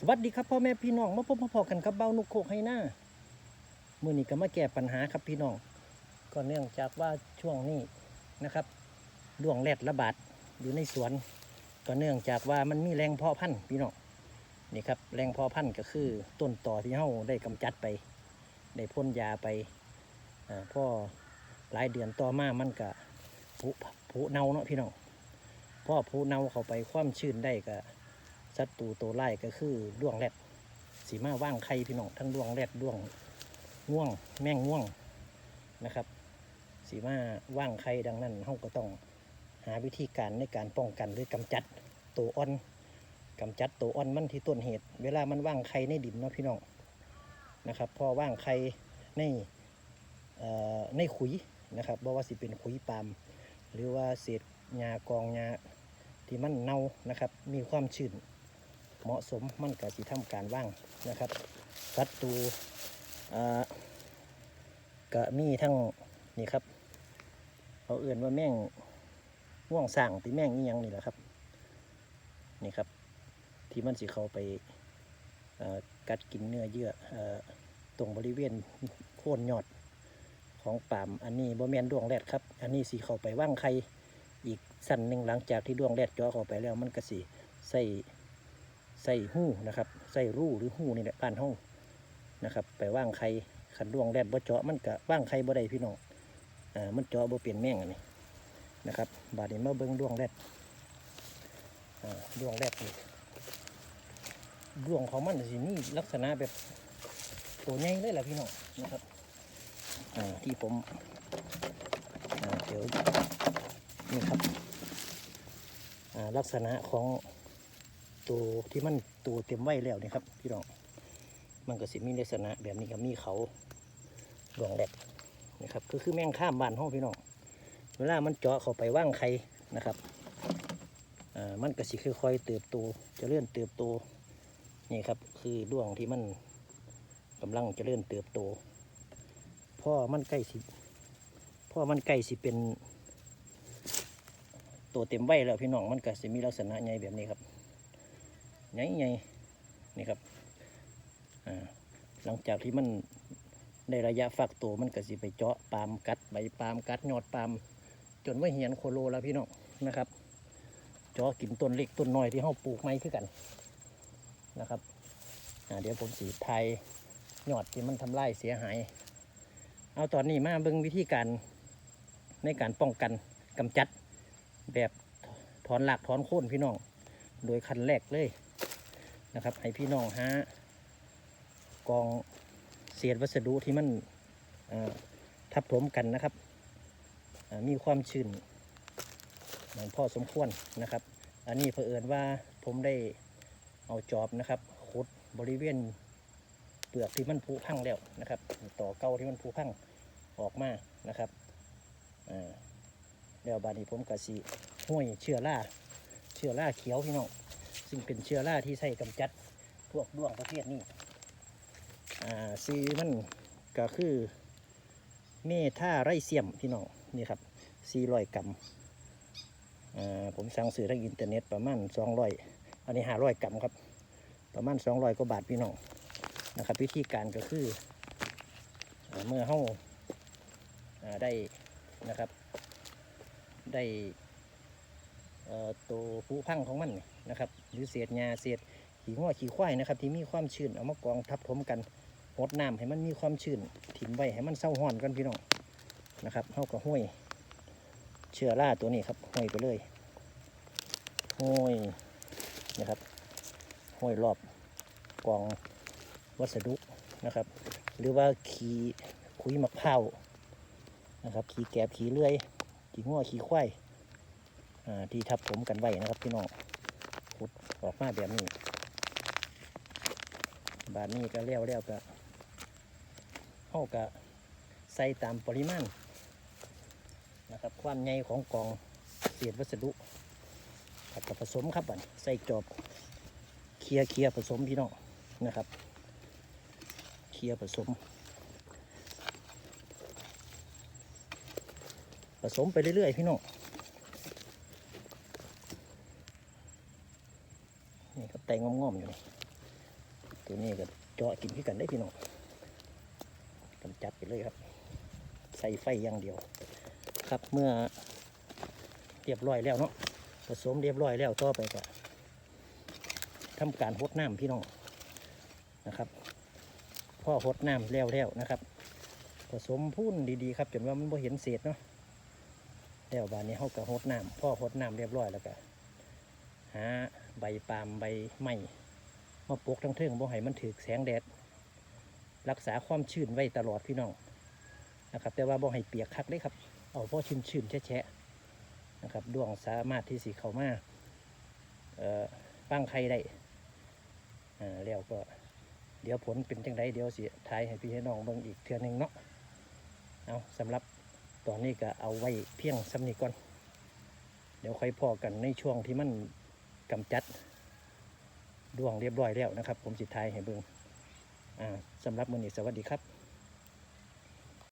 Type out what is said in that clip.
สวัสดีครับพ่อแม่พี่น้องมาพบมาพอกันครับเบ้านุกโคกให้หน้ามื่อนี้ก็มาแก้ปัญหาครับพี่น้องก็เนื่องจากว่าช่วงนี้นะครับดวงแรดระบาดอยู่ในสวน ก็เนื่องจากว่ามันมีแรงเพาะพันธุ์พี่น้องนี่ครับแรงเพาะพันธุ์ก็คือต้นต่อที่เฮาได้กำจัดไป ได้พ่นยาไปอ่าพ่อหลายเดือนต่อมามันก็ผุผุเน่าเนาะพี่น้องพ่อผุเน่าเข้าไปความชื้นได้ก็ ศัตรูตัวไล่ก็คือด้วงแรดสีมาว่างไข่พี่น้องทั้งด้วงแรดด้วงง่วงแม่งง่วงนะครับ สีมาว่างไข่ดังนั้นเราก็ต้องหาวิธีการในการป้องกันหรือกำจัดตัวอ่อนกำจัดตัวอ่อนมันที่ต้นเหตุ เวลามันว่างไข่ในดินเนาะพี่น้องนะครับพอว่างไข่ในในขุยนะครับบ่ว่าสิเป็นขุยปาล์มหรือว่าเศษหญ้ากองหญ้าที่มันเน่านะครับ มีความชื้น เหมาะสมมันก็สิทำการว่างนะครับศัตรูอ่าก็มีทั้งนี่ครับเขาเอื่นว่าแม่งว่วงสร้างที่แม่งอีหยังนี่แหละครับ นี่ครับ ที่มันสิเขาไปกัดกินเนื้อเยื่ออตรงบริเวณโคนยอดของป่ามอันนี้บแมนดวงแรดครับ อันนี้สิเข้าไปว่างไข่อีกสั้นหนึ่งหลังจากที่ดวงแรดจ่อเข้าไปแล้วมันก็สิใส่ ใส่หู้นะครับใส่รูหรือหู้นี่แหละบ้านห้องนะครับ ไปว่างไข่ขันดวงแรดบ่เจาะมันก็ว่างไข่บ่ได้พี่น้องอ่ามันเจาะบ่เปลี่ยนแม่งอันนี้นะครับ บาดนี้มาเบิ่งดวงแรดอ่าดวงแรดนี่ดวงของมันสิมีลักษณะแบบตัวใหญ่เลยล่ะพี่น้องนะครับอ่าที่ผมอ่าเดี๋ยวนี่ครับอ่าลักษณะของ ตัวที่มันตัวเต็มไว้แล้วนี่ครับพี่น้องมันก็สิมีลักษณะแบบนี้ครับมีเขาดวงแดดนะครับก็คือแมงข้ามบานห้องพี่น้องเวลามันเจาะเข้าไปว่างไข่นะครับอ่ามันก็สิค่อยๆเติบโตจะเลื่อนเติบโตนี่ครับคือดวงที่มันกำลังจะเลื่อนเติบโตพ่อมันใกล้สิพ่อมันใกล้สิเป็นตัวเต็มไว้แล้วพี่น้องมันก็สิมีลักษณะใหญ่แบบนี้ครับ ใหญ่ใหญ่นี่ครับหลังจากที่มันได้ระยะฟักตัวมันก็สิไปเจาะปามกัดใบปามกัดยอดปามจนว่าเหียนโคโลแล้วพี่น้องนะครับ เจาะกินต้นเล็กต้นน้อยที่เราปลูกไม้คือกันนะครับเดี๋ยวผมสีไทยยอดที่มันทำลายเสียหาย เอาตอนนี้มาเบิ่งวิธีการในการป้องกันกำจัดแบบถอนหลักถอนโค่นพี่น้อง โดยคันแรกเลย นะครับให้พี่น้องหากองเศษวัสดุที่มันทับถมกันนะครับ มีความชื้นเหมือนพอสมควรนะครับ อันนี้เผอิญว่าผมได้เอาจอบนะครับขุดบริเวณเปลือกที่มันผุพังแล้วนะครับ ต่อเก้าที่มันผุพังออกมานะครับแล้วบานี้ผมกะสีห้วยเชื้อราเชื้อราเขียวพี่น้อง ซึ่งเป็นเชื้อราที่ใช้กำจัดพวกด้วงประเภทนี้อ่าซีมันก็คือเมท่าไรเซียมพี่น้องนี่ครับซีรอยกรัมอ่าผมสั่งซื้อทางอินเทอร์เน็ตประมาณสองร้อยอันนี้ห้าร้อยกรัมครับ ประมาณสองร้อยกว่าบาทพี่น้องนะครับ วิธีการก็คืออเมื่อเฮาอ่าได้นะครับ ได้ตัวผู้พังของมัน นะครับ หรือเศษหญ้าเศษขี้ง้อขี้ควายนะครับ ที่มีความชื้นเอามากองทับถมกันรดน้ำให้มันมีความชื้นถิ่มไว้ให้มันเศร้าห้อนกันพี่น้องนะครับเท่ากับห้วยเชื้อราตัวนี้ครับห้วยไปเลยห้วยนะครับห้วยรอบกองวัสดุนะครับ หรือว่าขี้คุยมะพร้าวนะครับขี้แกบขี้เลื่อยขี้ง้อขี้ควายที่ทับผมกันไว้นะครับพี่น้อง ขุดออกมาแบบนี้ บาทนี้ก็เลี้ยวเลี้ยวก็เอาก็ใส่ตามปริมาณนะครับความใหญ่ของกองเศษวัสดุแล้วกับผสมครับบัดใส่จอบเคลียร์เคลียร์ผสมพี่น้องนะครับเคลียร์ผสม ผสมไปเรื่อยๆพี่น้อง นี่ครับแตงงอมๆอยู่นี่ตัวนี้ก็เจาะกินขึ้นกันได้พี่น้องกำจัดไปเลยครับ ใส่ไฟอย่างเดียว ครับเมื่อเรียบร้อยแล้วเนาะผสมเรียบร้อยแล้วต่อไปก็ทำการหดน้ำพี่น้องนะครับพ่อหดน้ำแล้วแล้วนะครับผสมพุ่นดีๆครับจนว่ามันบ่เห็นเศษเนาะแล้วบานนี้เขาก็หดน้ำพ่อหดน้ำเรียบร้อยแล้วก็หา ใบปาล์มใบไม้มาปกทั้งเทิงบ่ให้มันถือแสงแดด รักษาความชื้นไว้ตลอดพี่น้องนะครับ แต่ว่าบ่ให้เปียกคักเลยครับ เอาพอชื้นๆแฉะนะครับดวงสามารถที่สีเข้ามาเอ่อปั้งไข่ได้อ่าแล้วก็เดี๋ยวผลเป็นจังไดเดี๋ยวสิทายให้พี่ให้น้องเบิ่งอีกเทื่อหนึงเนาะเอาสำหรับตอนนี้ก็เอาไว้เพียงสำนีก่อน เดี๋ยวค่อยพอกันในช่วงที่มัน กำจัดดวงเรียบร้อยแล้วนะครับ ผมสิทายให้เบิงอ่าสำหรับมือนี้สวัสดีครับ